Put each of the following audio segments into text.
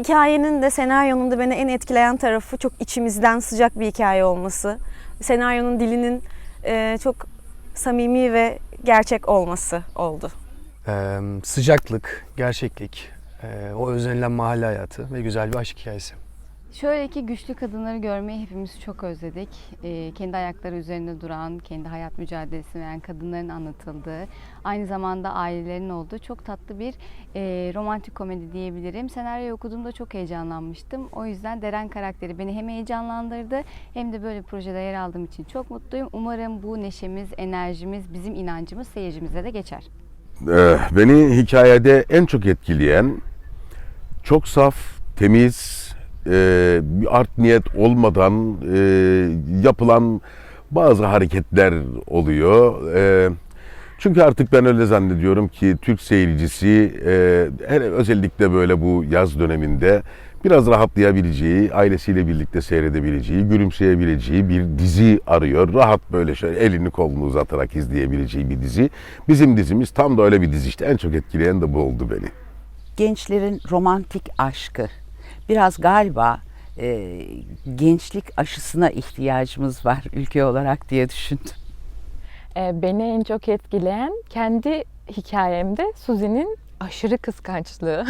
Hikayenin de senaryonun da beni en etkileyen tarafı çok içimizden sıcak bir hikaye olması. Senaryonun dilinin e, çok samimi ve gerçek olması oldu. Ee, sıcaklık, gerçeklik, e, o özlenilen mahalle hayatı ve güzel bir aşk hikayesi. Şöyle ki güçlü kadınları görmeyi hepimiz çok özledik. Ee, kendi ayakları üzerinde duran, kendi hayat mücadelesi veren kadınların anlatıldığı, aynı zamanda ailelerin olduğu çok tatlı bir e, romantik komedi diyebilirim. Senaryoyu okuduğumda çok heyecanlanmıştım. O yüzden Deren karakteri beni hem heyecanlandırdı hem de böyle projede yer aldığım için çok mutluyum. Umarım bu neşemiz, enerjimiz, bizim inancımız seyircimize de geçer. Ee, beni hikayede en çok etkileyen çok saf, temiz, e, art niyet olmadan e, yapılan bazı hareketler oluyor. E, çünkü artık ben öyle zannediyorum ki Türk seyircisi e, özellikle böyle bu yaz döneminde biraz rahatlayabileceği, ailesiyle birlikte seyredebileceği, gülümseyebileceği bir dizi arıyor. Rahat böyle şöyle elini kolunu uzatarak izleyebileceği bir dizi. Bizim dizimiz tam da öyle bir dizi işte. En çok etkileyen de bu oldu beni. gençlerin romantik aşkı. Biraz galiba e, gençlik aşısına ihtiyacımız var ülke olarak diye düşündüm. Ee, Beni en çok etkileyen kendi hikayemde Suzi'nin aşırı kıskançlığı.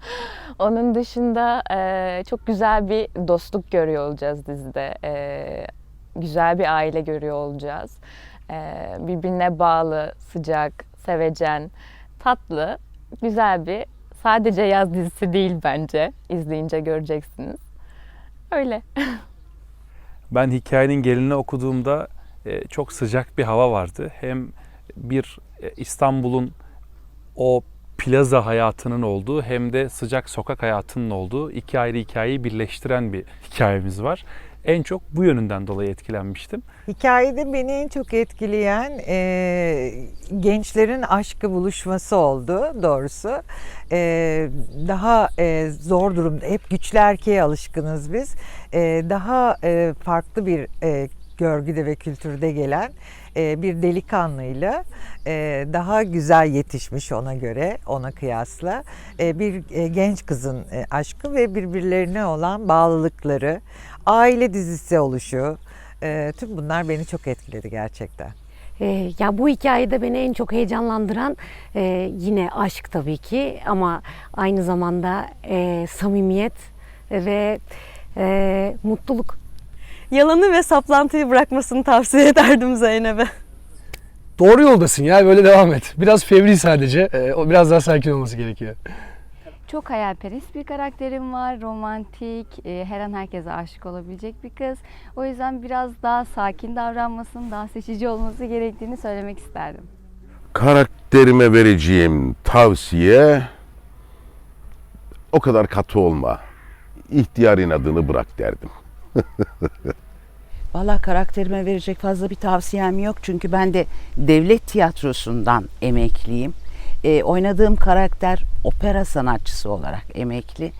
Onun dışında e, çok güzel bir dostluk görüyor olacağız dizide. E, güzel bir aile görüyor olacağız. E, birbirine bağlı, sıcak, sevecen, tatlı, güzel bir sadece yaz dizisi değil bence. İzleyince göreceksiniz. Öyle. Ben hikayenin gelini okuduğumda e, çok sıcak bir hava vardı. Hem bir e, İstanbul'un o plaza hayatının olduğu hem de sıcak sokak hayatının olduğu iki ayrı hikayeyi birleştiren bir hikayemiz var. En çok bu yönünden dolayı etkilenmiştim. Hikayede beni en çok etkileyen e, gençlerin aşkı buluşması oldu doğrusu. E, daha e, zor durumda, hep güçlü erkeğe alışkınız biz. E, daha e, farklı bir e, görgüde ve kültürde gelen bir delikanlıyla e, daha güzel yetişmiş ona göre, ona kıyasla e, bir e, genç kızın e, aşkı ve birbirlerine olan bağlılıkları, aile dizisi oluşu, e, tüm bunlar beni çok etkiledi gerçekten. Ya bu hikayede beni en çok heyecanlandıran e, yine aşk tabii ki ama aynı zamanda e, samimiyet ve e, mutluluk. Yalanı ve saplantıyı bırakmasını tavsiye ederdim Zeynep'e. Doğru yoldasın ya böyle devam et. Biraz fevri sadece. e, o biraz daha sakin olması gerekiyor. Çok hayalperest bir karakterim var, romantik, e, her an herkese aşık olabilecek bir kız. O yüzden biraz daha sakin davranmasını, daha seçici olması gerektiğini söylemek isterdim. Karakterime vereceğim tavsiye o kadar katı olma. İhtiyar inadını bırak derdim. Valla karakterime verecek fazla bir tavsiyem yok çünkü ben de devlet tiyatrosundan emekliyim. E, oynadığım karakter opera sanatçısı olarak emekli.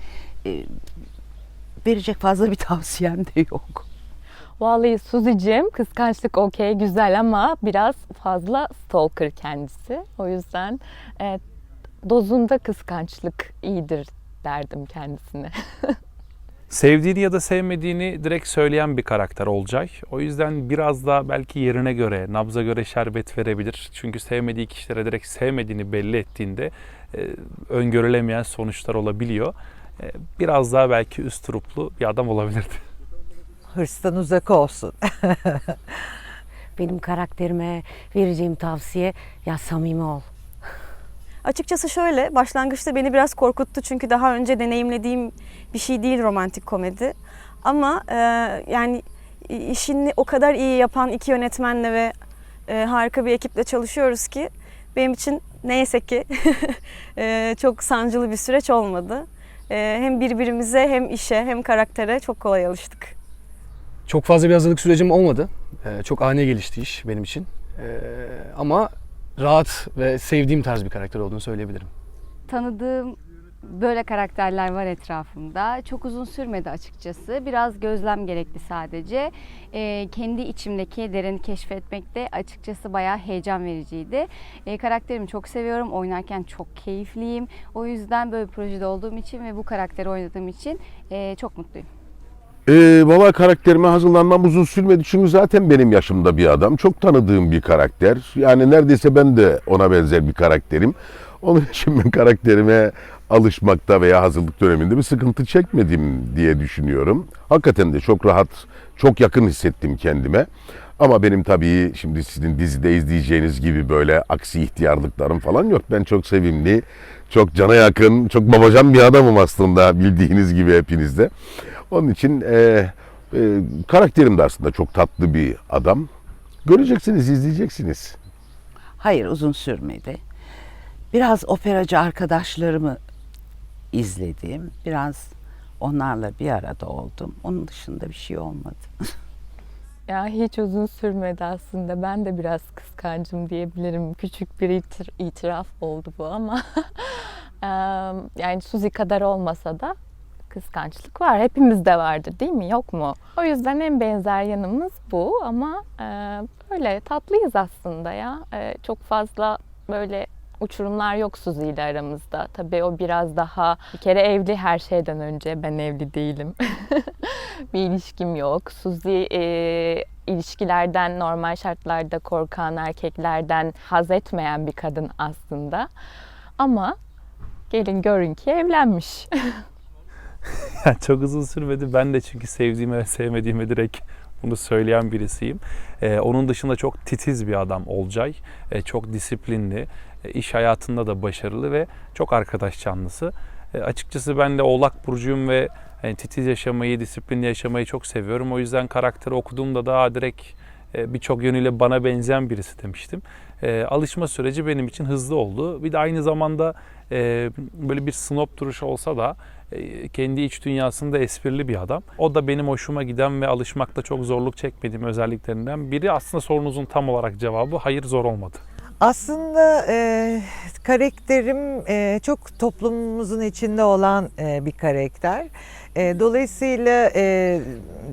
E, verecek fazla bir tavsiyem de yok. Vallahi Suzi'cim kıskançlık okey güzel ama biraz fazla stalker kendisi. O yüzden e, dozunda kıskançlık iyidir derdim kendisine. Sevdiğini ya da sevmediğini direkt söyleyen bir karakter Olcay. O yüzden biraz daha belki yerine göre, nabza göre şerbet verebilir. Çünkü sevmediği kişilere direkt sevmediğini belli ettiğinde e, öngörülemeyen sonuçlar olabiliyor. E, biraz daha belki üst truplu bir adam olabilirdi. Hırstan uzak olsun. Benim karakterime vereceğim tavsiye ya samimi ol. Açıkçası şöyle, başlangıçta beni biraz korkuttu çünkü daha önce deneyimlediğim bir şey değil romantik komedi. Ama e, yani işini o kadar iyi yapan iki yönetmenle ve e, harika bir ekiple çalışıyoruz ki benim için neyse ki e, çok sancılı bir süreç olmadı. E, hem birbirimize hem işe hem karaktere çok kolay alıştık. Çok fazla bir hazırlık sürecim olmadı. E, çok ani gelişti iş benim için. E, ama rahat ve sevdiğim tarz bir karakter olduğunu söyleyebilirim. Tanıdığım böyle karakterler var etrafımda. Çok uzun sürmedi açıkçası. Biraz gözlem gerekti sadece. Ee, kendi içimdeki dereni keşfetmekte açıkçası bayağı heyecan vericiydi. Ee, karakterimi çok seviyorum. Oynarken çok keyifliyim. O yüzden böyle bir projede olduğum için ve bu karakteri oynadığım için e, çok mutluyum. Ee, Valla karakterime hazırlanmam uzun sürmedi çünkü zaten benim yaşımda bir adam. Çok tanıdığım bir karakter. Yani neredeyse ben de ona benzer bir karakterim. Onun için ben karakterime alışmakta veya hazırlık döneminde bir sıkıntı çekmedim diye düşünüyorum. Hakikaten de çok rahat, çok yakın hissettim kendime. Ama benim tabii şimdi sizin dizide izleyeceğiniz gibi böyle aksi ihtiyarlıklarım falan yok. Ben çok sevimli, çok cana yakın, çok babacan bir adamım aslında bildiğiniz gibi hepinizde. Onun için e, e, karakterim de aslında çok tatlı bir adam. Göreceksiniz, izleyeceksiniz. Hayır uzun sürmedi. Biraz operacı arkadaşlarımı izledim. Biraz onlarla bir arada oldum. Onun dışında bir şey olmadı. Ya hiç uzun sürmedi aslında. Ben de biraz kıskancım diyebilirim. Küçük bir itir- itiraf oldu bu ama yani Suzi kadar olmasa da kıskançlık var. Hepimizde vardır değil mi? Yok mu? O yüzden en benzer yanımız bu ama e, böyle tatlıyız aslında ya. E, çok fazla böyle uçurumlar yok Suzi ile aramızda. Tabii o biraz daha bir kere evli her şeyden önce. Ben evli değilim. bir ilişkim yok. Suzi e, ilişkilerden normal şartlarda korkan erkeklerden haz etmeyen bir kadın aslında. Ama gelin görün ki evlenmiş. Yani çok uzun sürmedi. Ben de çünkü sevdiğime ve sevmediğime direkt bunu söyleyen birisiyim. Ee, onun dışında çok titiz bir adam Olcay. Ee, çok disiplinli, e, iş hayatında da başarılı ve çok arkadaş canlısı. E, açıkçası ben de Oğlak Burcu'yum ve yani titiz yaşamayı, disiplinli yaşamayı çok seviyorum. O yüzden karakteri okuduğumda daha direkt e, birçok yönüyle bana benzeyen birisi demiştim. E, alışma süreci benim için hızlı oldu. Bir de aynı zamanda e, böyle bir snob duruşu olsa da e, kendi iç dünyasında esprili bir adam. O da benim hoşuma giden ve alışmakta çok zorluk çekmediğim özelliklerinden biri. Aslında sorunuzun tam olarak cevabı hayır zor olmadı. Aslında e, karakterim e, çok toplumumuzun içinde olan e, bir karakter. E, dolayısıyla e,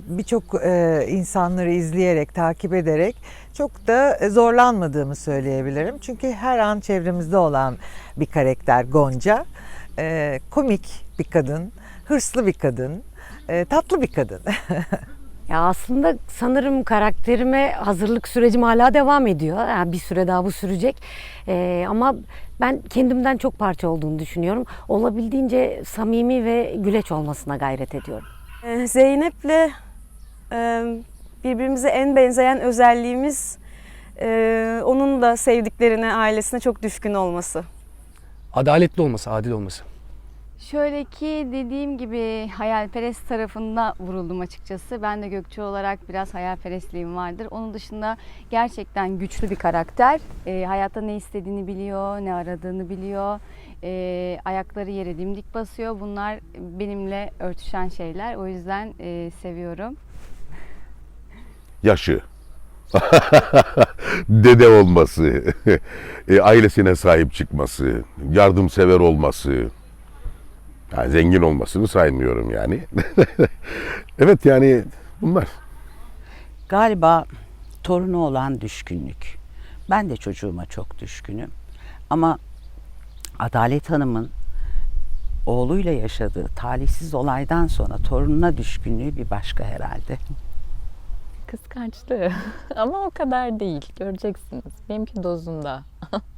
birçok e, insanları izleyerek, takip ederek çok da zorlanmadığımı söyleyebilirim. Çünkü her an çevremizde olan bir karakter Gonca. E, komik bir kadın, hırslı bir kadın, e, tatlı bir kadın. Ya aslında sanırım karakterime hazırlık sürecim hala devam ediyor. Yani bir süre daha bu sürecek. Ee, ama ben kendimden çok parça olduğunu düşünüyorum. Olabildiğince samimi ve güleç olmasına gayret ediyorum. Ee, Zeynep'le e, birbirimize en benzeyen özelliğimiz e, onun da sevdiklerine, ailesine çok düşkün olması. Adaletli olması, adil olması. Şöyle ki dediğim gibi hayalperest tarafında vuruldum açıkçası. Ben de Gökçe olarak biraz hayalperestliğim vardır. Onun dışında gerçekten güçlü bir karakter. Ee, hayatta ne istediğini biliyor, ne aradığını biliyor. Ee, ayakları yere dimdik basıyor. Bunlar benimle örtüşen şeyler. O yüzden e, seviyorum. Yaşı. Dede olması, e, ailesine sahip çıkması, yardımsever olması, yani zengin olmasını saymıyorum yani. evet yani bunlar. Galiba torunu olan düşkünlük. Ben de çocuğuma çok düşkünüm. Ama Adalet Hanım'ın oğluyla yaşadığı talihsiz olaydan sonra torununa düşkünlüğü bir başka herhalde. Kıskançlığı ama o kadar değil. Göreceksiniz. Benimki dozunda.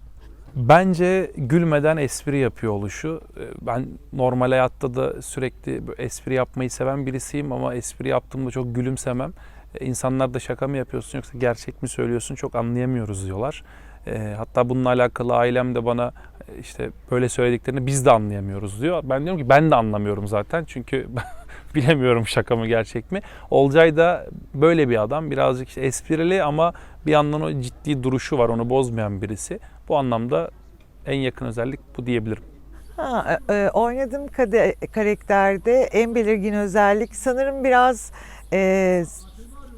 Bence gülmeden espri yapıyor oluşu. Ee, Ben normal hayatta da sürekli espri yapmayı seven birisiyim ama espri yaptığımda çok gülümsemem. Ee, İnsanlar da şaka mı yapıyorsun yoksa gerçek mi söylüyorsun çok anlayamıyoruz diyorlar. Ee, Hatta bununla alakalı ailem de bana işte böyle söylediklerini biz de anlayamıyoruz diyor. Ben diyorum ki ben de anlamıyorum zaten çünkü bilemiyorum şaka mı gerçek mi. Olcay da böyle bir adam birazcık işte esprili ama bir yandan o ciddi duruşu var onu bozmayan birisi. Bu anlamda en yakın özellik bu diyebilirim. Ha, e, e, oynadığım kade- karakterde en belirgin özellik sanırım biraz e,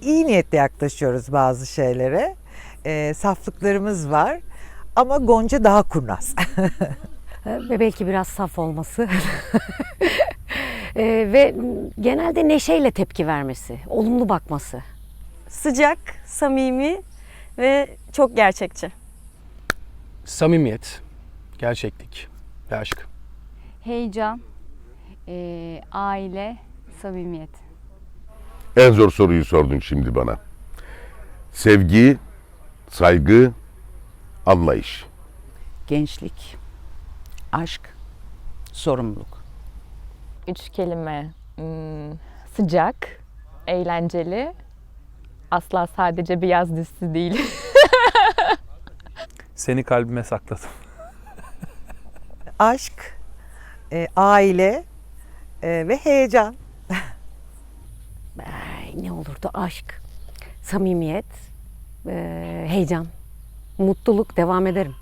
iyi niyetle yaklaşıyoruz bazı şeylere. E, saflıklarımız var ama Gonca daha kurnaz. ve belki biraz saf olması. E, ve genelde neşeyle tepki vermesi, olumlu bakması. Sıcak, samimi ve çok gerçekçi. Samimiyet, gerçeklik ve aşk. Heyecan, e, aile, samimiyet. En zor soruyu sordun şimdi bana. Sevgi, saygı, anlayış. Gençlik, aşk, sorumluluk. Üç kelime. Hmm, sıcak, eğlenceli. Asla sadece bir yaz dizisi değil. Seni kalbime sakladım. Aşk, e, aile e, ve heyecan. Ay, ne olurdu aşk, samimiyet, e, heyecan, mutluluk devam ederim.